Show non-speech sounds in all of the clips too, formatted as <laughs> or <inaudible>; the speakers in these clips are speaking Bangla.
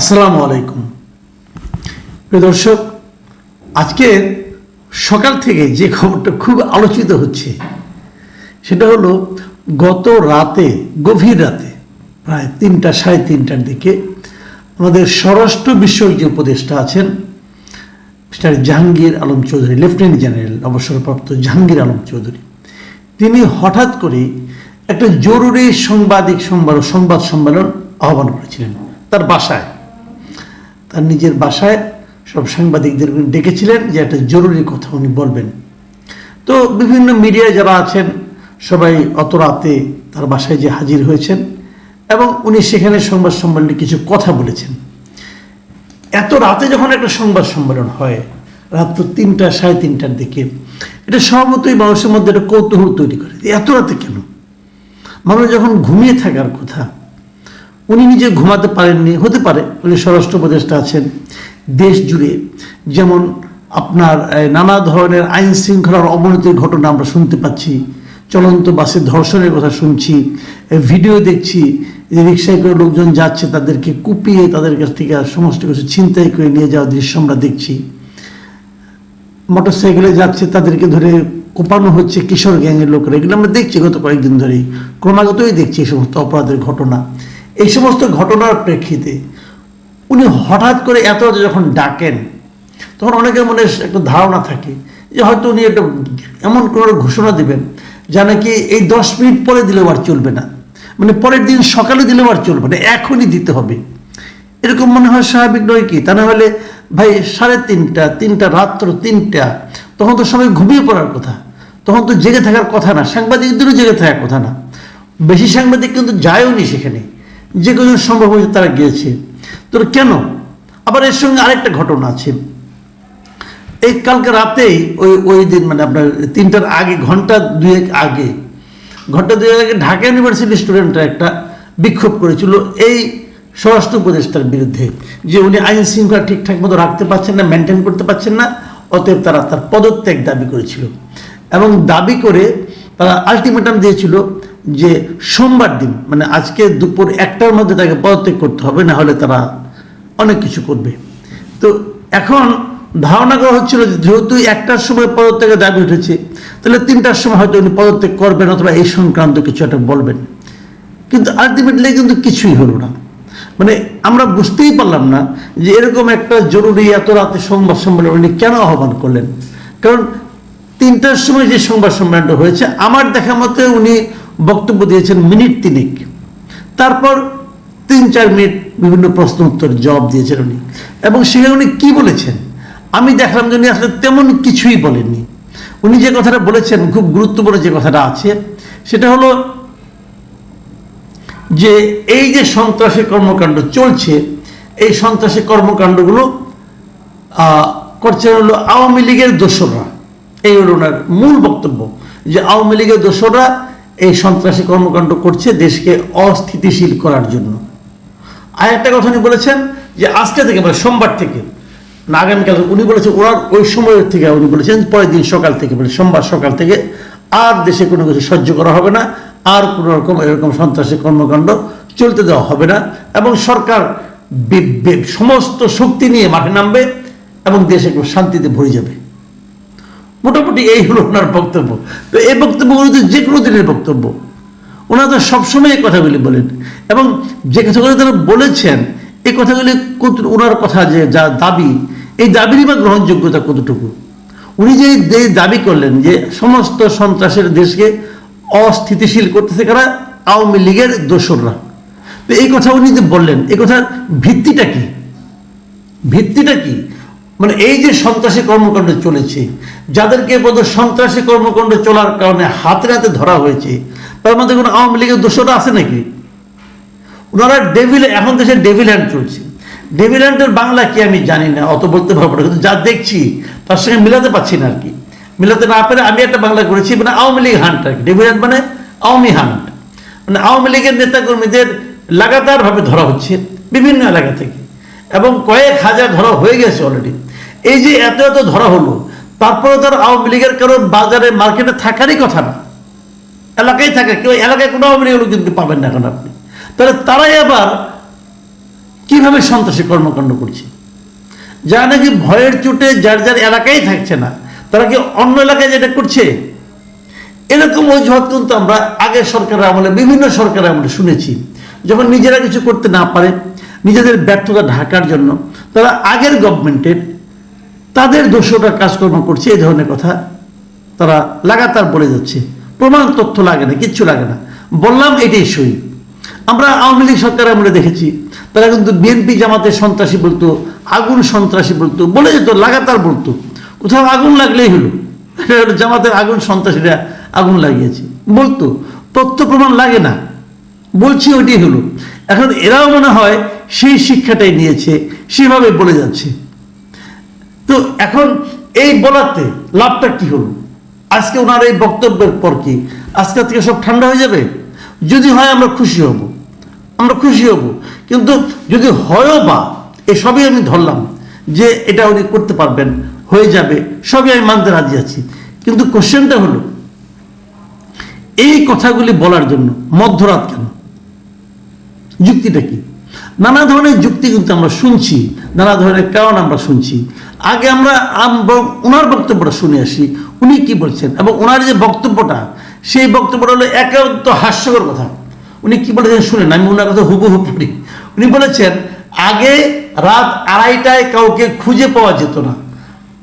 আসসালামু আলাইকুম। প্রিয় দর্শক, আজকে সকাল থেকে যে খবরটা খুব আলোচিত হচ্ছে, সেটা হলো গত রাতে, গভীর রাতে, প্রায় তিনটা, সাড়ে তিনটার দিকে আমাদের স্বরাষ্ট্র বিষয়ক যে উপদেষ্টা আছেন, mister Jahangir Alam Chowdhury, lieutenant general, অবসরপ্রাপ্ত জাহাঙ্গীর আলম চৌধুরী, তিনি হঠাৎ করে একটা জরুরি সাংবাদিক সংবাদ সংবাদ সম্মেলন আহ্বান করেছিলেন, তার বাসায়। তার নিজের বাসায় সব সাংবাদিকদের ডেকেছিলেন যে একটা জরুরি কথা উনি বলবেন। তো বিভিন্ন মিডিয়ায় যারা আছেন, সবাই অত রাতে তার বাসায় যে হাজির হয়েছেন এবং উনি সেখানে সংবাদ সম্মেলনে কিছু কথা বলেছেন। এত রাতে যখন একটা সংবাদ সম্মেলন হয়, রাত তিনটা, সাড়ে তিনটার দিকে, এটা স্বভাবতই মানুষের মধ্যে একটা কৌতূহল তৈরি করে। এত রাতে কেন? মানুষ যখন ঘুমিয়ে থাকার কথা উনি নিজে ঘুমাতে পারেননি, হতে পারে, উনি স্বরাষ্ট্র উপদেষ্টা আছেন। দেশ জুড়ে যেমন আপনার নানা ধরনের আইন শৃঙ্খলার অবনতির ঘটনা আমরা শুনতে পাচ্ছি, চলন্ত বাসে ধর্ষণের কথা শুনছি ভিডিও দেখছি, যে রিক্সায় করে লোকজন যাচ্ছে, তাদেরকে কুপিয়ে তাদের কাছ থেকে সমস্ত কিছু ছিনতাই করে নিয়ে যাওয়ার দৃশ্য আমরা দেখছি। মোটর সাইকেলে যাচ্ছে, তাদেরকে ধরে কোপানো হচ্ছে কিশোর গ্যাংয়ের লোকেরা। এগুলো আমরা দেখছি গত কয়েকদিন ধরেই। ক্রমাগতই দেখছি এই সমস্ত অপরাধের ঘটনা। এই সমস্ত ঘটনার প্রেক্ষিতে উনি হঠাৎ করে এত যখন ডাকেন, তখন অনেকের মনে একটা ধারণা থাকে যে হয়তো উনি একটা এমন কোনো ঘোষণা দেবেন যা নাকি এই দশ মিনিট পরে দিলেও আর চলবে না। মানে পরের দিন সকালে দিলেও আর চলবে না, এখনই দিতে হবে। এরকম মনে হয় স্বাভাবিক নয় কি? তা না হলে ভাই সাড়ে তিনটা তিনটা, রাত্র তিনটা, তখন তো সবাই ঘুমিয়ে পড়ার কথা। তখন তো জেগে থাকার কথা না, সাংবাদিকদেরও জেগে থাকার কথা না। বেশি সাংবাদিক কিন্তু যায়ও নি সেখানে। যে কজন সম্ভব হয়েছে তারা গিয়েছে। তো কেন? আবার এর সঙ্গে আরেকটা ঘটনা আছে। এই কালকে রাতেই ওই ওই দিন মানে আপনার তিনটার আগে, ঘণ্টা দুয়েক আগে, ঘণ্টা দুয়েক আগে ঢাকা ইউনিভার্সিটি স্টুডেন্টরা একটা বিক্ষোভ করেছিল এই স্বরাষ্ট্র উপদেষ্টার বিরুদ্ধে, যে উনি আইন শৃঙ্খলা ঠিকঠাক মতো রাখতে পারছেন না মেনটেন করতে পারছেন না, অতএব তারা তার পদত্যাগ দাবি করেছিল। এবং দাবি করে তারা আলটিমেটাম দিয়েছিল যে সোমবার দিন মানে আজকে দুপুর একটার মধ্যে তাকে পদত্যাগ করতে হবে, না হলে তারা অনেক কিছু করবে। তো এখন ধারণা করা হচ্ছিল যেহেতু একটার সময় পদত্যাগের দাবি উঠেছে, তাহলে তিনটার সময় হয়তো উনি পদত্যাগ করবেন অথবা এই সংক্রান্ত কিছু একটা বলবেন। কিন্তু আলটিমেটলি কিন্তু কিছুই হলো না। মানে আমরা বুঝতেই পারলাম না যে এরকম একটা জরুরি এত রাতে সংবাদ সম্মেলন উনি কেন আহ্বান করলেন। কারণ তিনটার সময় যে সংবাদ সম্মেলনটা হয়েছে, আমার দেখা মতে উনি বক্তব্য দিয়েছেন মিনিট তিনেক। তারপর তিন চার মিনিট বিভিন্ন প্রশ্ন উত্তর জবাব দিয়েছেন উনি। এবং সেখানে উনি কি বলেছেন? আমি দেখলাম যে উনি আসলে তেমন কিছুই বলেননি। উনি যে কথাটা বলেছেন খুব গুরুত্বপূর্ণ যে কথাটা আছে সেটা হলো যে এই যে সন্ত্রাসী কর্মকাণ্ড চলছে এই সন্ত্রাসী কর্মকাণ্ডগুলো আহ, করছেন হলো আওয়ামী লীগের দোসররা। এই হলো ওনার মূল বক্তব্য যে আওয়ামী লীগের দোসররা সন্ত্রাসী কর্মকাণ্ড করছে দেশকে অস্থিতিশীল করার জন্য। আর একটা কথা উনি বলেছেন যে আজকে থেকে মানে সোমবার থেকে, না, আগামীকাল উনি বলেছেন, ওনার ওই সময়ের থেকে উনি বলেছেন, পরের দিন সকাল থেকে মানে সোমবার সকাল থেকে আর দেশে কোনো কিছু সহ্য করা হবে না, আর কোনো রকম এরকম সন্ত্রাসী কর্মকাণ্ড চলতে দেওয়া হবে না এবং সরকার সমস্ত শক্তি নিয়ে মাঠে নামবে এবং দেশ শান্তিতে ভরে যাবে। মোটামুটি এই হলো ওনার বক্তব্য। তো এই বক্তব্যগুলো তো যে কোনো দিনের বক্তব্য। ওনারা তো সবসময় এই কথাগুলি বলেন। এবং যে কথাগুলি তারা বলেছেন, এই কথাগুলি ওনার কথা যে, যা দাবি, এই দাবিরই বা গ্রহণযোগ্যতা কতটুকু? উনি যে দাবি করলেন যে সমস্ত সন্ত্রাসের দেশকে অস্থিতিশীল করতেছে কারা? আওয়ামী লীগের দোসররা। তো এই কথা উনি যে বললেন, এই কথার ভিত্তিটা কি? ভিত্তিটা কি? মানে এই যে সন্ত্রাসী কর্মকাণ্ড চলেছে, যাদেরকে বোধ সন্ত্রাসী কর্মকাণ্ড চলার কারণে হাতে হাতে ধরা হয়েছে, তার মধ্যে কোনো আওয়ামী লীগের দোষটা আছে নাকি? ওনারা ডেভিল এখন দেশে ডেভিল হ্যান্ড চলছে। ডেভিল হ্যান্ডের বাংলা কি আমি জানি না, অত বলতে পারব না, কিন্তু যা দেখছি, তার সঙ্গে মিলাতে পারছি না আর কি। মিলাতে না পেরে আমি একটা বাংলা করেছি মানে আওয়ামী লীগ হান্ট আর কি। ডেভিল হ্যান্ড মানে আওয়ামী হান্ট মানে আওয়ামী লীগের নেতাকর্মীদের লাগাতারভাবে ধরা হচ্ছে, বিভিন্ন এলাকা থেকে। এবং কয়েক হাজার ধরা হয়ে গেছে অলরেডি এই যে এত এত ধরা হলো, তারপরে তার আওয়ামী লীগের কারণ বাজারে, মার্কেটে থাকারই কথা না। এলাকায় থাকে, কেউ এলাকায় কোনো আওয়ামী লীগের কিন্তু পাবেন না এখন আপনি। তাহলে তারাই আবার কীভাবে সন্ত্রাসী কর্মকাণ্ড করছে? যারা নাকি ভয়ের চোটে যার যার এলাকায় থাকছে না, তারা কি অন্য এলাকায় যেটা করছে? এরকম অজুহাত কিন্তু আমরা আগের সরকারের আমলে, বিভিন্ন সরকারের আমলে শুনেছি। যখন নিজেরা কিছু করতে না পারে, নিজেদের ব্যর্থতা ঢাকার জন্য, তারা আগের গভর্নমেন্টের তাদের দোষরা কাজকর্ম করছে, এই ধরনের কথা তারা লাগাতার বলে যাচ্ছে। প্রমাণ তথ্য লাগে না, কিচ্ছু লাগে না। বললাম এটাই সই। আমরা আওয়ামী লীগ সরকার আমরা দেখেছি, তারা কিন্তু বিএনপি জামাতের সন্ত্রাসী বলতো, আগুন সন্ত্রাসী বলতো, বলে যেত, লাগাতার বলতো। কোথাও আগুন লাগলেই হলো। <laughs> জামাতের আগুন সন্ত্রাসীরা আগুন লাগিয়েছে। বলতো, তথ্য প্রমাণ লাগে না। বলছি ওইটাই হলো। এখন এরাও মনে হয় সেই শিক্ষাটাই নিয়েছে, সেভাবে বলে যাচ্ছে। তো এখন এই বলাতে লাভটা কি হলো? আজকে ওনার এই বক্তব্যের পর কি? আজকে থেকে সব ঠান্ডা হয়ে যাবে? যদি হয় আমরা খুশি হব। আমরা খুশি হব। কিন্তু যদি হয়ও বা এসবই আমি ধরলাম যে এটা উনি করতে পারবেন, হয়ে যাবে, সবই আমি মানতে রাজি আছি। কিন্তু কোশ্চেনটা হলো, এই কথাগুলি বলার জন্য মধ্যরাত কেন? যুক্তিটা কি? নানা ধরনের যুক্তি কিন্তু আমরা শুনছি। নানা ধরনের কারণ আমরা শুনছি। আগে আমরা ওনার বক্তব্যটা শুনে আসি, উনি কি বলছেন? এবং ওনার যে বক্তব্যটা, সেই বক্তব্যটা হলো একান্ত হাস্যকর কথা। উনি কি বলেছেন শুনেন, আমি ওনার কথা হুবহু পড়ি। উনি বলেছেন, আগে রাত আড়াইটায় কাউকে খুঁজে পাওয়া যেত না।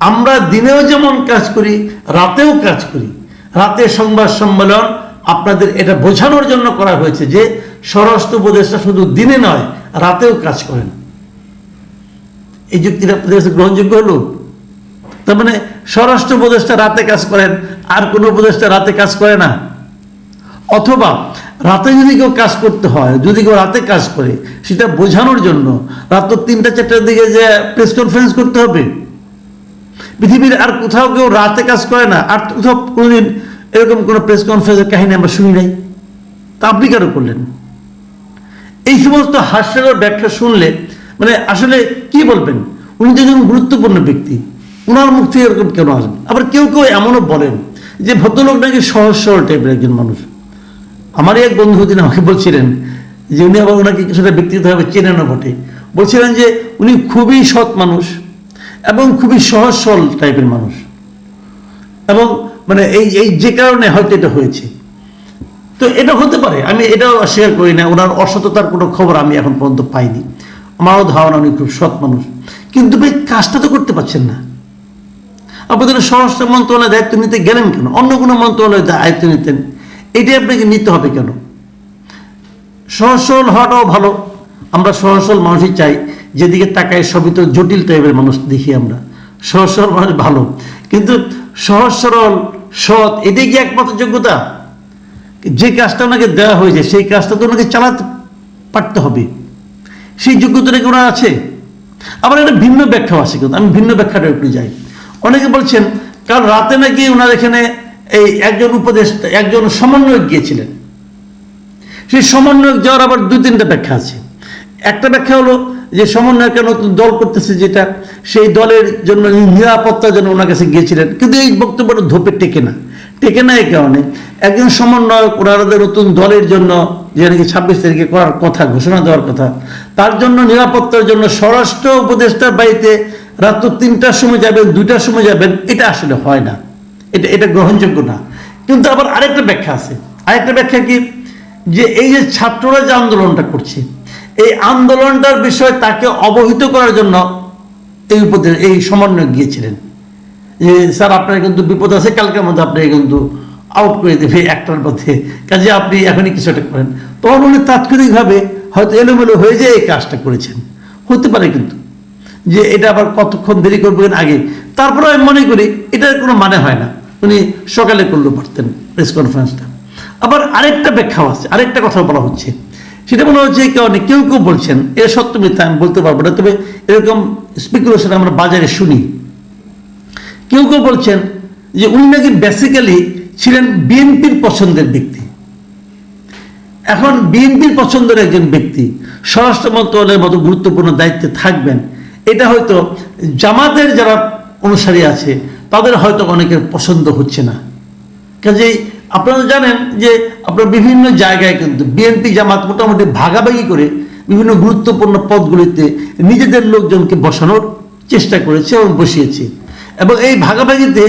আমরা দিনেও যেমন কাজ করি, রাতেও কাজ করি। রাতে সংবাদ সম্মেলন আপনাদের এটা বোঝানোর জন্য করা হয়েছে যে, স্বরাষ্ট্র উপদেষ্টা শুধু দিনে নয়, রাতেও কাজ করেন। এই যুক্তিটা আপনাদের কাছে গ্রহণযোগ্য হলো? তার মানে স্বরাষ্ট্র উপদেষ্টা রাতে কাজ করেন, আর কোনো উপদেষ্টা রাতে কাজ করে না। অথবা রাতে যদি কেউ কাজ করতে হয়, যদি কেউ রাতে কাজ করে, সেটা বোঝানোর জন্য রাত তিনটা, চারটার দিকে যে প্রেস কনফারেন্স করতে হবে। পৃথিবীর আর কোথাও কেউ রাতে কাজ করে না, আর কোথাও কোনোদিন এরকম কোনো প্রেস কনফারেন্সের কাহিনী আমরা শুনি নাই। তা আপনি কেন করলেন? এই সমস্ত হাস্যকর ব্যাখ্যা শুনলে মানে আসলে কি বলবেন? উনি তো একজন গুরুত্বপূর্ণ ব্যক্তি। ওনার মুখ থেকে এরকম কেন আসবে আবার কেউ কেউ এমনও বলেন যে ভদ্রলোক নাকি সহজ সরল টাইপের একজন মানুষ। আমারই এক বন্ধু দিন আমাকে বলছিলেন যে উনি আবার ওনাকে কিছুটা ব্যক্তিগতভাবে চেনেনও বটে। বলছিলেন যে উনি খুবই সৎ মানুষ এবং খুবই সহজ সরল টাইপের মানুষ। এবং মানে এই এই যে কারণে হয়তো এটা হয়েছে। তো এটা হতে পারে, আমি এটাও অস্বীকার করি না, ওনার অসততার কোনো খবর আমি এখন পর্যন্ত পাইনি। আমারও ধারণা উনি খুব সৎ মানুষ। কিন্তু ভাই, কাজটা তো করতে পারছেন না। আপনাদের স্বরাষ্ট্র মন্ত্রণালয় দায়িত্ব নিতে গেলেন কেন? অন্য কোনো মন্ত্রণালয় দায়িত্ব নিতেন। এটাই আপনাকে নিতে হবে কেন? সহজ সরল হওয়াটাও ভালো। আমরা সহজ সরল মানুষই চাই। যেদিকে তাকায় সবই তো জটিল টাইপের মানুষ দেখি আমরা। সহজ সরল মানুষ ভালো। কিন্তু সহজ সরল সৎ, এটাই কি একমাত্র যোগ্যতা? যে কাজটা ওনাকে দেওয়া হয়েছে, সেই কাজটা তো ওনাকে চালাতে পারতে হবে। সেই যোগ্যতাটা কি ওনার আছে? আবার একটা ভিন্ন ব্যাখ্যাও আছে কিন্তু, আমি ভিন্ন ব্যাখ্যাটা একটু যাই। অনেকে বলছেন, কাল রাতে নাকি ওনার এখানে এই একজন উপদেষ্টা একজন সমন্বয়ক গিয়েছিলেন। সেই সমন্বয়ক যাওয়ার আবার দুই তিনটা ব্যাখ্যা আছে। একটা ব্যাখ্যা হলো যে সমন্বয়কে নতুন দল করতেছে যেটা, সেই দলের জন্য নিরাপত্তার জন্য ওনার কাছে গিয়েছিলেন। কিন্তু এই বক্তব্যটা ধোপে টেকে না। টেকে না কারণে একজন সমন্বয়ক ওনাদের নতুন দলের জন্য যে নাকি ছাব্বিশ তারিখে করার কথা, ঘোষণা দেওয়ার কথা, তার জন্য নিরাপত্তার জন্য স্বরাষ্ট্র উপদেষ্টার বাড়িতে রাত তিনটার সময় যাবেন, দুইটার সময় যাবেন, এটা আসলে হয় না। এটা এটা গ্রহণযোগ্য না। কিন্তু আবার আরেকটা ব্যাখ্যা আছে। আরেকটা ব্যাখ্যা কি? যে এই যে ছাত্ররা যে আন্দোলনটা করছে, এই আন্দোলনটার বিষয়ে তাকে অবহিত করার জন্য এই উপদেশ, এই সমন্বয় গিয়েছিলেন। যে, স্যার, আপনার কিন্তু বিপদ আছে, কালকের মধ্যে আপনাকে কিন্তু আউট করে দেবে একটার মধ্যে। কাজে আপনি এখনই কিছু একটা করেন। তখন উনি তাৎক্ষণিকভাবে হয়তো এলোমেলো হয়ে যায় এই কাজটা করেছেন। হতে পারে কিন্তু যে, এটা আবার কতক্ষণ দেরি করবেন আগে? তারপরে আমি মনে করি এটার কোনো মানে হয় না। উনি সকালে করলেও পারতেন প্রেস কনফারেন্সটা আবার আরেকটা ব্যাখ্যাও আছে, আরেকটা কথা বলা হচ্ছে। সেটা মনে হচ্ছে কেউ কেউ কেউ বলছেন, এর সত্য মিথ্যা আমি বলতে পারব না, তবে এরকম স্পেকুলেশন আমরা বাজারে শুনি। কেউ কেউ বলছেন যে উনি নাকি বেসিক্যালি ছিলেন বিএনপির পছন্দের ব্যক্তি। এখন বিএনপির পছন্দের একজন ব্যক্তি, স্বরাষ্ট্র মন্ত্রণালয়ের মতো গুরুত্বপূর্ণ দায়িত্বে থাকবেন, এটা হয়তো জামাতের যারা অনুসারী আছে, তাদের হয়তো অনেকের পছন্দ হচ্ছে না। কাজেই আপনারা জানেন যে আপনার বিভিন্ন জায়গায় কিন্তু বিএনপি জামাত মোটামুটি ভাগাভাগি করে বিভিন্ন গুরুত্বপূর্ণ পদগুলিতে নিজেদের লোকজনকে বসানোর চেষ্টা করেছে এবং বসিয়েছে। এবং এই ভাগাভাগিতে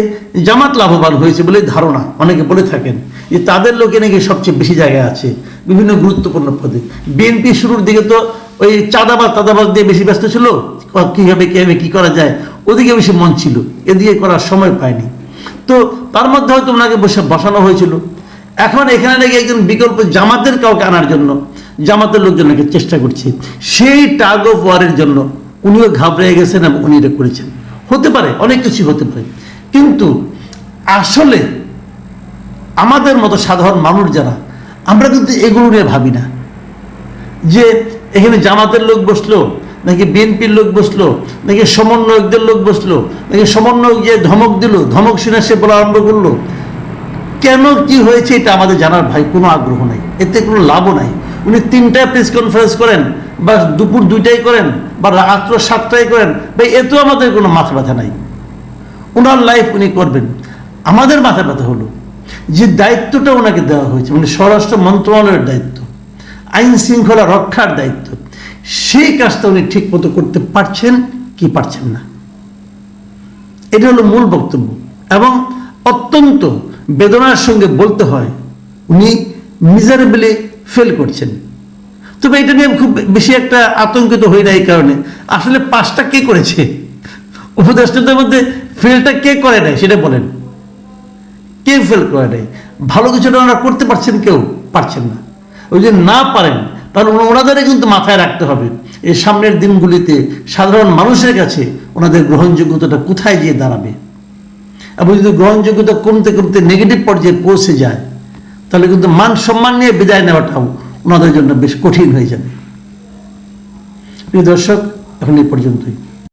জামাত লাভবান হয়েছে বলে ধারণা অনেকে বলে থাকেন যে তাদের লোকে নাকি সবচেয়ে বেশি জায়গায় আছে, বিভিন্ন গুরুত্বপূর্ণ পদে। বিএনপি শুরুর দিকে তো ওই চাঁদাবাদ তাদাবাদ দিয়ে বেশি ব্যস্ত ছিল কীভাবে কীভাবে, কী করা যায়, ওদিকে বেশি মন ছিল এদিকে করার সময় পায়নি। তো তার মধ্যে হয়তো ওনাকে বসে বসানো হয়েছিল। এখন এখানে নাকি একজন বিকল্প জামাতের কাউকে আনার জন্য, জামাতের লোকজন চেষ্টা করছে। সেই টাগ অফ ওয়ারের জন্য উনিও ঘাবড়ে গেছেন এবং উনি এটা করেছেন। হতে পারে, অনেক কিছু হতে পারে। কিন্তু আসলে আমাদের মতো সাধারণ মানুষ যারা, আমরা কিন্তু এগুলো নিয়ে ভাবি না। যে এখানে জামাতের লোক বসল, নাকি বিএনপির লোক বসল, নাকি সমন্বয়কদের লোক বসল, নাকি সমন্বয়ক যে ধমক দিল, ধমক শুনে সে বলা আরম্ভ করল। কেন কি হয়েছে এটা আমাদের জানার ভাই কোনো আগ্রহ নাই, এতে কোনো লাভও নাই। উনি তিনটায় প্রেস কনফারেন্স করেন, বা দুপুর দুইটাই করেন, বা রাত্র সাতটায় করেন ভাই এতেও আমাদের কোনো মাথা ব্যথা নাই। ওনার লাইফ উনি করবেন। আমাদের মাথা ব্যথা হলো যে দায়িত্বটা ওনাকে দেওয়া হয়েছে মানে স্বরাষ্ট্র মন্ত্রণালয়ের দায়িত্ব, আইন শৃঙ্খলা রক্ষার দায়িত্ব, সেই কাজটা উনি ঠিক মতো করতে পারছেন কি পারছেন না। এটা হলো মূল বক্তব্য। এবং অত্যন্ত বেদনার সঙ্গে বলতে হয়, উনি মিজারেবলি ফেল করছেন। তবে এটা নিয়ে খুব বেশি একটা আতঙ্কিত হই না এই কারণে। আসলে পাশটা কে করেছে? উপদেষ্টাদের মধ্যে ফেলটা কে করে নাই সেটা বলেন। কে ফেল করে নাই? ভালো কিছুটা ওনারা করতে পারছেন কেউ? পারছেন না। ওই যে না পারেন, তাহলে ওনা- ওনাদেরই কিন্তু মাথায় রাখতে হবে। এই সামনের দিনগুলিতে সাধারণ মানুষের কাছে ওনাদের গ্রহণযোগ্যতাটা কোথায় গিয়ে দাঁড়াবে? এবং যদি গ্রহণযোগ্যতা কমতে কমতে নেগেটিভ পর্যায়ে পৌঁছে যায় তাহলে কিন্তু মান সম্মান নিয়ে বিদায় নেওয়াটাও ওনাদের জন্য বেশ কঠিন হয়ে যাবে। প্রিয় দর্শক, এখন এই পর্যন্তই।